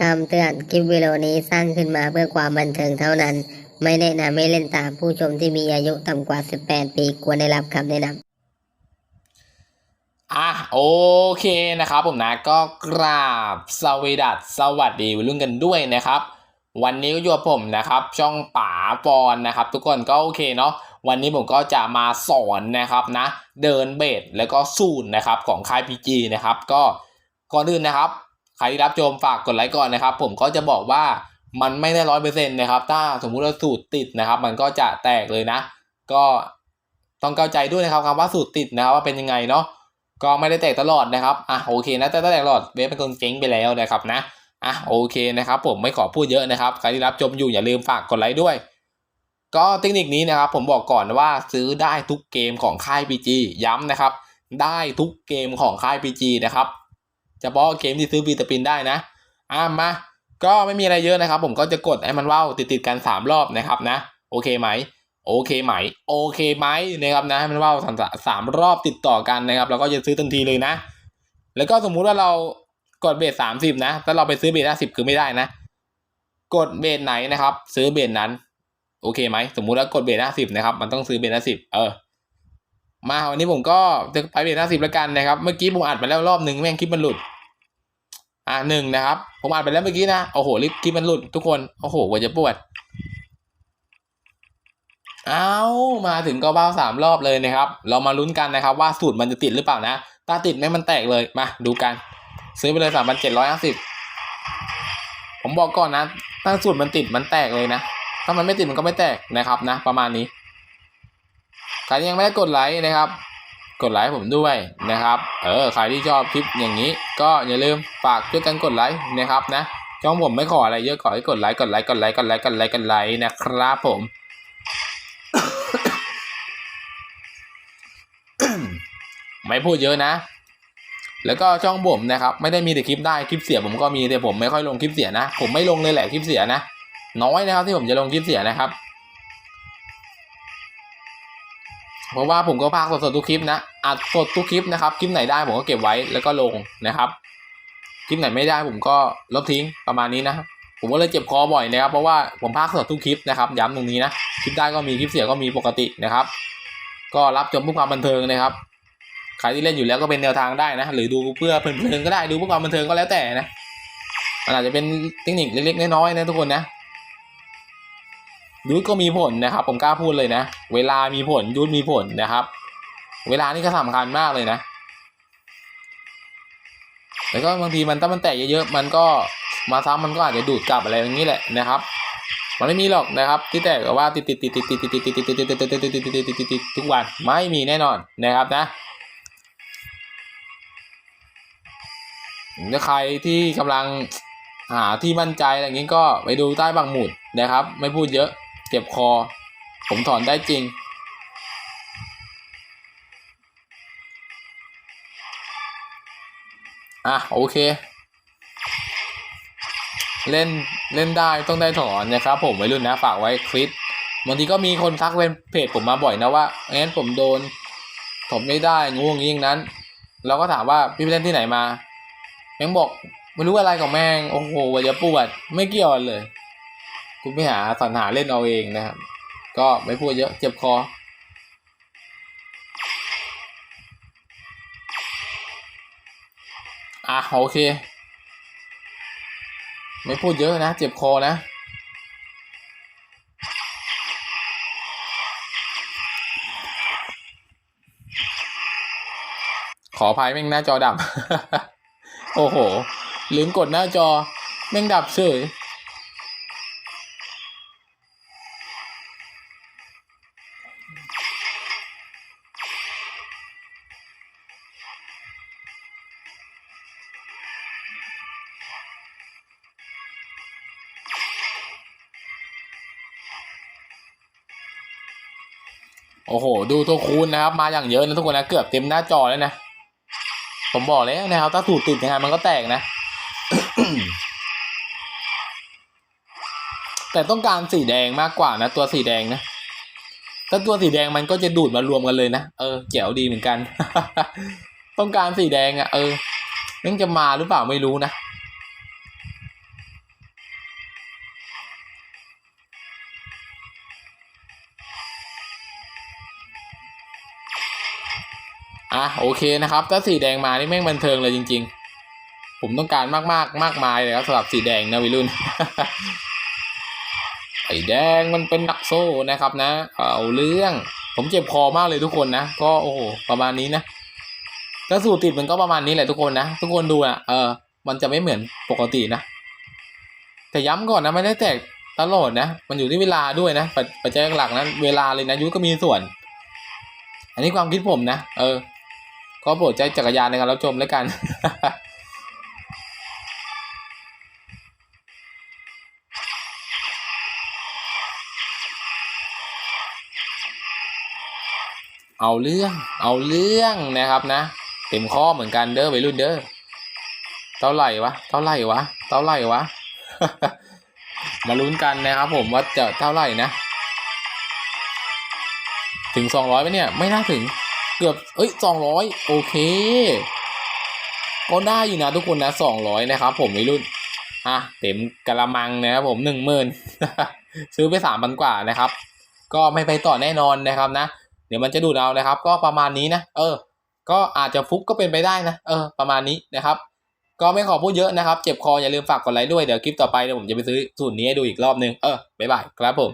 คำเตือนคลิปวิดีโอนี้สร้างขึ้นมาเพื่อความบันเทิงเท่านั้น ไม่แนะนำให้เล่นตามผู้ชมที่มีอายุต่ำกว่า 18 ปีควรได้รับคำแนะนำอะโอเคนะครับผมนะก็กราบสวีดัสสวัสดีวัยรุ่นกันด้วยนะครับ วันนี้ก็อยู่กับผมนะครับ ช่องป๋าปอนนะครับ ทุกคนก็โอเคเนาะวันนี้ผมก็จะมาสอนนะครับนะ เดินเบสแล้วก็สูตรนะครับของค่าย PG นะครับ ก็ก่อนอื่นนะครับ ใครที่รับชมฝากกดไลค์ก่อนนะครับ ผมก็จะบอกว่ามันไม่ได้ร้อยเปอร์เซ็นต์นะครับ ถ้าสมมุติว่าสูตรติดนะครับ มันก็จะแตกเลยนะ ก็ต้องเข้าใจด้วยนะครับคำว่าสูตรติดนะครับว่าเป็นยังไงเนาะก็ไม่ได้แตกตลอดนะครับอะโอเคนะแต่ถ้าแตกตลอดเว็บเป็นคนเจ๊งไปแล้วนะครับนะอะโอเคนะครับ ผมไม่ขอพูดเยอะนะครับใครที่รับชมอยู่อย่าลืมฝากกดไลค์ด้วย ก็เทคนิคนี้นะครับ ผมบอกก่อนว่าซื้อได้ทุกเกมของค่าย PG ย้ำนะครับ ได้ทุกเกมของค่าย PG นะครับ เฉพาะเกมที่ซื้อบีตปินได้นะอะมาก็ไม่มีอะไรเยอะนะครับ ผมก็จะกดให้มันว่าวติดติดๆกันสามรอบนะครับนะ โอเคไหมโอเคไหมโอเคไหมนะครับนะให้มันว่าวสามสามรอบติดต่อกันนะครับแล้วก็จะซื้อทันทีเลยนะ แล้วก็สมมุติว่าเรากดเบสสามสิบนะถ้าเราไปซื้อเบสห้าสิบคือไม่ได้นะ กดเบสไหนนะครับ ซื้อเบสนั้น โอเคไหมสมมุติว่ากดเบสห้าสิบนะครับ มันต้องซื้อเบสห้าสิบเออ มาวันนี้ผมก็จะไปเบสห้าสิบแล้วกันนะครับ เมื่อกี้ผมอัดไปแล้วรอบหนึ่งแม่งคลิปมันหลุด อ่าหนึ่งนะครับ ผมอัดไปแล้วเมื่อกี้นะ โอ้โหลิปคลิปมันหลุดทุกคน โอ้โหกว่าจะปวด เอามาถึงก็เบ้าสามรอบเลยนะครับ เรามาลุ้นกันนะครับ ว่าสูตรมันจะติดหรือเปล่านะ ถ้าติดไม่มันแตกเลย มาดูกัน ซื้อไปเลยสามพันเจ็ดร้อยห้าสิบผมบอกก่อนนะถ้าสูตรมันติดมันแตกเลยนะ ถ้ามันไม่ติดมันก็ไม่แตกนะครับนะ ประมาณนี้ ใครที่ยังไม่ได้กดไลค์นะครับ กดไลค์ผมด้วยนะครับ เออใครที่ชอบคลิปอย่างนี้ ก็อย่าลืมฝากช่วยกันกดไลค์นะครับนะช่องผมไม่ขออะไรเยอะขอให้กดไลค์กดไลค์กดไลค์กดไลค์กดไลค์กดไลค์กดไลค์นะครับผมไม่พูดเยอะนะ แล้วก็ช่องผมนะครับ ไม่ได้มีแต่คลิปได้คลิปเสียผมก็มีแต่ผมไม่ค่อยลงคลิปเสียนะ ผมไม่ลงเลยแหละคลิปเสียนะ น้อยนะครับที่ผมจะลงคลิปเสียนะครับ เพราะว่าผมก็พากสดๆทุกคลิปนะอัดสดทุกคลิปนะครับคลิปไหนได้ผมก็เก็บไว้แล้วก็ลงนะครับคลิปไหนไม่ได้ผมก็ลบทิ้งประมาณนี้นะผมก็เลยเจ็บคอบ่อยนะครับเพราะว่าผมพากสดทุกคลิปนะครับย้ำตรงนี้นะคลิปได้ก็มีคลิปเสียก็มีปกตินะครับ ก็รับชมเพื่อความบันเทิงนะครับใครที่เล่นอยู่แล้วก็เป็นแนวทางได้นะ หรือดูเพื่อเพลินๆก็ได้ดูเพื่อความบันเทิงก็แล้วแต่นะมันอาจจะเป็นเทคนิคเล็กๆน้อยๆนะทุกคนนะ ยูทก็มีผลนะครับ ผมกล้าพูดเลยนะ เวลามีผลยูทมีผลนะครับ เวลานี่ก็สำคัญมากเลยนะ แล้วก็บางทีมันถ้ามันแตกเยอะๆมันก็มาซ้ำมันก็อาจจะดูดกลับอะไรอย่างนี้แหละนะครับ มันไม่มีหรอกนะครับ ที่แตกแต่ว่าติดติดติดติดติดติดติดติดติดติดติดติดติดติดติดติดติดติดทุกวันไม่มีแน่นอนนะครับนะถ้าใครที่กำลังหาที่มั่นใจอะไรอย่างนี้ก็ไปดูใต้บางหมุดนะครับ ไม่พูดเยอะ เจ็บคอ ผมถอนได้จริง อะ โอเค เล่นเล่นได้ต้องได้ถอนนะครับผมไว้รุ่นนะ ฝากไว้คลิปบางทีก็มีคนทักเป็นเพจผมมาบ่อยนะว่างั้นผมโดนถมไม่ได้งูอย่างนี้อย่างนั้น เราก็ถามว่าพี่ไปเล่นที่ไหนมาแม่งบอกไม่รู้อะไรของแม่ง โอ้โหวจะปวด ไม่เกี่ยวกันเลย คุณไปหาสรรหาเล่นเอาเองนะครับ ก็ไม่พูดเยอะเจ็บคออะโอเค ไม่พูดเยอะนะ เจ็บคอนะ ขออภัยแม่งหน้าจอดับ โอ้โห ลืมกดหน้าจอ แม่งดับเฉย โอ้โห ดูตัวคูณนะครับ มาอย่างเยอะนะทุกคนนะเกือบเต็มหน้าจอแล้วนะ ผมบอกแล้วนะครับ ถ้าถูกติดยังไงมันก็แตกนะ แต่ต้องการสีแดงมากกว่านะ ตัวสีแดงนะ ถ้าตัวสีแดงมันก็จะดูดมารวมกันเลยนะ เออแจ๋วดีเหมือนกัน ต้องการสีแดงอะ่ะ เออแม่งจะมาหรือเปล่าไม่รู้นะ อะโอเคนะครับ ถ้าสีแดงมานี่แม่งบันเทิงเลยจริง ๆ ผมต้องการมากมากๆมากมายเลยครับสำหรับสีแดงนะวิรุ่นไอ้แดงมันเป็นนักโซ่นะครับนะ เอาเรื่อง ผมเจ็บคอมากเลยทุกคนนะ ก็โอ้โหประมาณนี้นะถ้าสูตรติดมันก็ประมาณนี้แหละทุกคนนะ ทุกคนดูนะเออ มันจะไม่เหมือนปกตินะ แต่ย้ำก่อนนะไม่ได้แตกตลอดนะ มันอยู่ที่เวลาด้วยนะปัจจัยหลักนะเวลาเลยนะยุก็มีส่วน อันนี้ความคิดผมนะ เออ ก็โปรดใช้จักรยานในการรับชมแล้วกัน เอาเรื่อง เอาเรื่องนะครับนะ เต็มข้อเหมือนกันเด้อไปรุ่นเด้อ เท่าไหร่วะ เท่าไหร่วะ เท่าไหร่วะ มาลุ้นกันนะครับผมว่าจะเท่าไหร่นะ ถึงสองร้อยไหมเนี่ย ไม่น่าถึง เกือบเอ้ยสองร้อยโอเค ก็ได้อยู่นะทุกคนนะสองร้อยนะครับผมวัยรุ่นอะเต็มกระมังนะครับผมหนึ่งหมื่นซื้อไปสามพันกว่านะครับ ก็ไม่ไปต่อแน่นอนนะครับนะ เดี๋ยวมันจะดูดเอานะครับ ก็ประมาณนี้นะ เออ ก็อาจจะฟุกก็เป็นไปได้นะ เออ ประมาณนี้นะครับ ก็ไม่ขอพูดเยอะนะครับ เจ็บคออย่าลืมฝากกดไลค์ด้วย เดี๋ยวคลิปต่อไปเดี๋ยวผมจะไปซื้อสูตรนี้ให้ดูอีกรอบนึง เออ บ๊ายบายครับผม